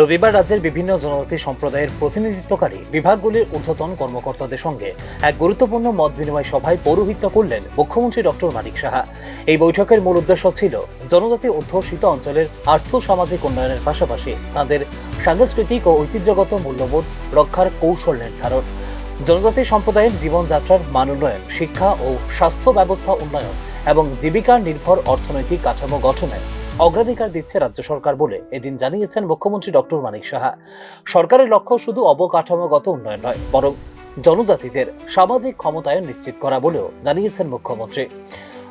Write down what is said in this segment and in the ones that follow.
রবিবার রাজ্যের বিভিন্ন জনজাতি সম্প্রদায়ের প্রতিনিধিত্বকারী বিভাগগুলির ঊর্ধ্বতন কর্মকর্তাদের সঙ্গে এক গুরুত্বপূর্ণ মত বিনিময় সভায় পৌরোহিত্য করলেন মুখ্যমন্ত্রী ডক্টর মানিক সাহা। এই বৈঠকের মূল উদ্দেশ্য ছিল জনজাতি অধ্যুষিত অঞ্চলের আর্থ সামাজিক উন্নয়নের পাশাপাশি তাদের সাংস্কৃতিক ও ঐতিহ্যগত মূল্যবোধ রক্ষার কৌশল নির্ধারণ। জনজাতি সম্প্রদায়ের জীবনযাত্রার মান উন্নয়ন, শিক্ষা ও স্বাস্থ্য ব্যবস্থা উন্নয়ন এবং জীবিকা নির্ভর অর্থনৈতিক কাঠামো গঠনে অগ্রাধিকার দিচ্ছে রাজ্য সরকার বলে এদিন জানিয়েছেন মুখ্যমন্ত্রী ডক্টর মানিক সাহা। সরকারের লক্ষ্য শুধু অবকাঠামোগত উন্নয়ন নয়, বরং জনজাতিদের সামাজিক ক্ষমতায়ন নিশ্চিত করা বলেও জানিয়েছেন মুখ্যমন্ত্রী।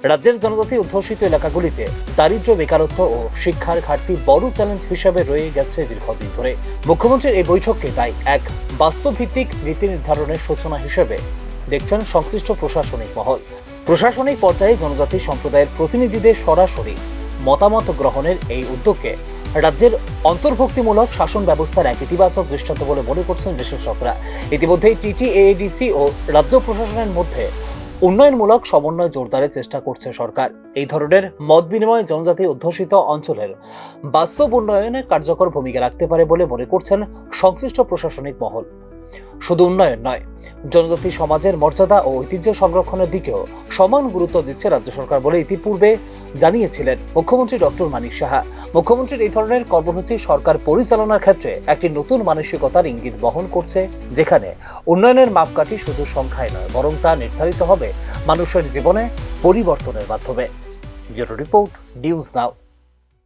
রাজ্যের জনজাতি অধ্যুষিত এলাকাগুলিতে দারিদ্র্য, বেকারত্ব ও শিক্ষার ঘাটতি বড় চ্যালেঞ্জ হিসেবে রয়ে গেছে দীর্ঘদিন ধরে। মুখ্যমন্ত্রীর এই বৈঠককে তাই এক বাস্তবভিত্তিক নীতি নির্ধারণের সূচনা হিসেবে দেখছেন সংশ্লিষ্ট প্রশাসনিক মহল। প্রশাসনিক পর্যায়ে জনজাতি সম্প্রদায়ের প্রতিনিধিদের সরাসরি মতামত গ্রহণের এই উদ্যোগকে রাজ্যের অন্তর্ভুক্তিমূলক শাসন ব্যবস্থার এক ইতিবাচক দৃষ্টান্ত বলে মনে করছেন বিশেষজ্ঞরা। ইতিমধ্যেই টিটিএডিসি ও রাজ্য প্রশাসনের মধ্যে উন্নয়নমূলক সমন্বয় জোরদারের চেষ্টা করছে সরকার। এই ধরনের মত বিনিময় জনজাতি অধ্যুষিত অঞ্চলের বাস্তব উন্নয়নে কার্যকর ভূমিকা রাখতে পারে বলে মনে করছেন সংশ্লিষ্ট প্রশাসনিক মহল। শুধু উন্নয়ন নয়, জনজাতি সমাজের মর্যাদা ও ঐতিহ্য সংরক্ষণের দিকেও সমান গুরুত্ব দিচ্ছে রাজ্য সরকার বলে ইতিপূর্বে জানিয়েছিলেন মুখ্যমন্ত্রী ডক্টর মানিক সাহা। মুখ্যমন্ত্রীর এই ধরনের কর্মসূচি সরকার পরিচালনার ক্ষেত্রে একটি নতুন মানসিকতার ইঙ্গিত বহন করছে, যেখানে উন্নয়নের মাপকাঠি শুধু সংখ্যায় নয়, বরং তা নির্ধারিত হবে মানুষের জীবনে পরিবর্তনের মাধ্যমে। Report, news now.